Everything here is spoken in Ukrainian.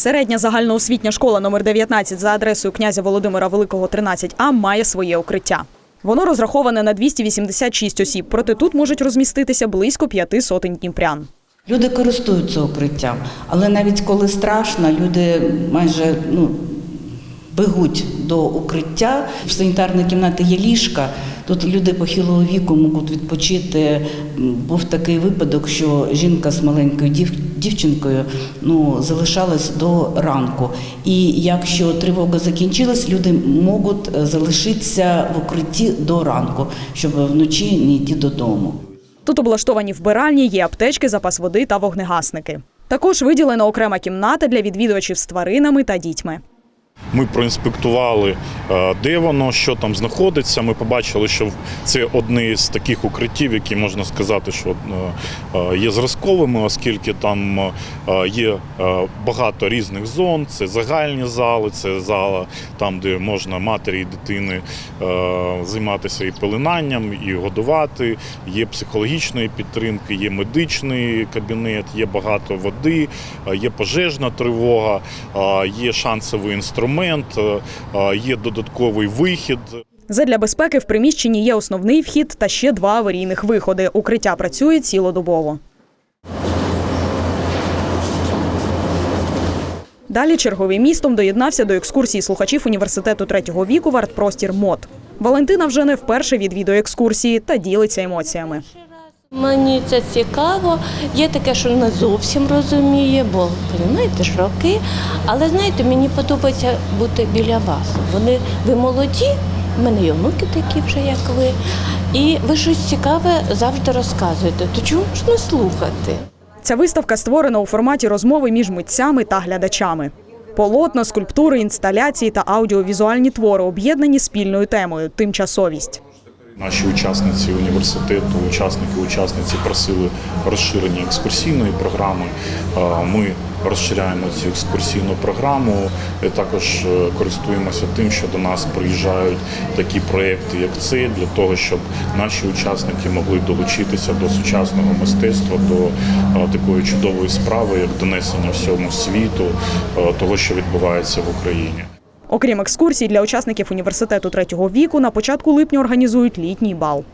Середня загальноосвітня школа номер 19 за адресою князя Володимира Великого 13А має своє укриття. Воно розраховане на 286 осіб, проте тут можуть розміститися близько п'яти сотень дніпрян. Люди користуються укриттям, але навіть коли страшно, люди майже ну, бегуть до укриття. В санітарній кімнаті є ліжка. Тут люди похилого віку можуть відпочити. Був такий випадок, що жінка з маленькою дів- дівчинкою ну, залишалась до ранку. І якщо тривога закінчилась, люди можуть е, залишитися в укритті до ранку, щоб вночі не йти додому. Тут облаштовані вбиральні, є аптечки, запас води та вогнегасники. Також виділена окрема кімната для відвідувачів з тваринами та дітьми. Ми проінспектували, е, де воно, що там знаходиться. Ми побачили, що це одне з таких укриттів, які можна сказати, що е, е, є зразковими, оскільки там є багато різних зон. Це загальні зали, це зала, там, де можна матері і дитини займатися і пеленанням, і годувати. Є психологічної підтримки, є медичний кабінет, є багато води, є пожежна тривога, є шансовий інструмент, е, е, є додатковий вихід. Задля безпеки в приміщенні є основний вхід та ще два аварійних виходи. Укриття працює цілодобово. Далі черговий містом доєднався до екскурсії слухачів університету третього віку в артпростір МОД. Валентина вже не вперше відвідує екскурсії та ділиться емоціями. Мені це цікаво. Є таке, що не зовсім розуміє, бо розумієте ж роки. Але знаєте, мені подобається бути біля вас. Вони ви молоді, в мене є онуки такі вже, як ви. І ви щось цікаве завжди розказуєте. То чому ж не слухати? Ця виставка створена у форматі розмови між митцями та глядачами. Полотна, скульптури, інсталяції та аудіовізуальні твори об'єднані спільною темою тимчасовість. Наші учасниці університету, учасники, учасниці просили розширення екскурсійної програми. Е, Ми розширяємо цю екскурсійну програму. Також е, користуємося тим, що до нас приїжджають такі проекти, як цей, для того, щоб наші учасники могли долучитися до сучасного мистецтва, до е, такої чудової справи, як донесення всьому світу е, того, що відбувається в Україні. Окрім екскурсій, для учасників університету третього віку на початку липня організують літній бал.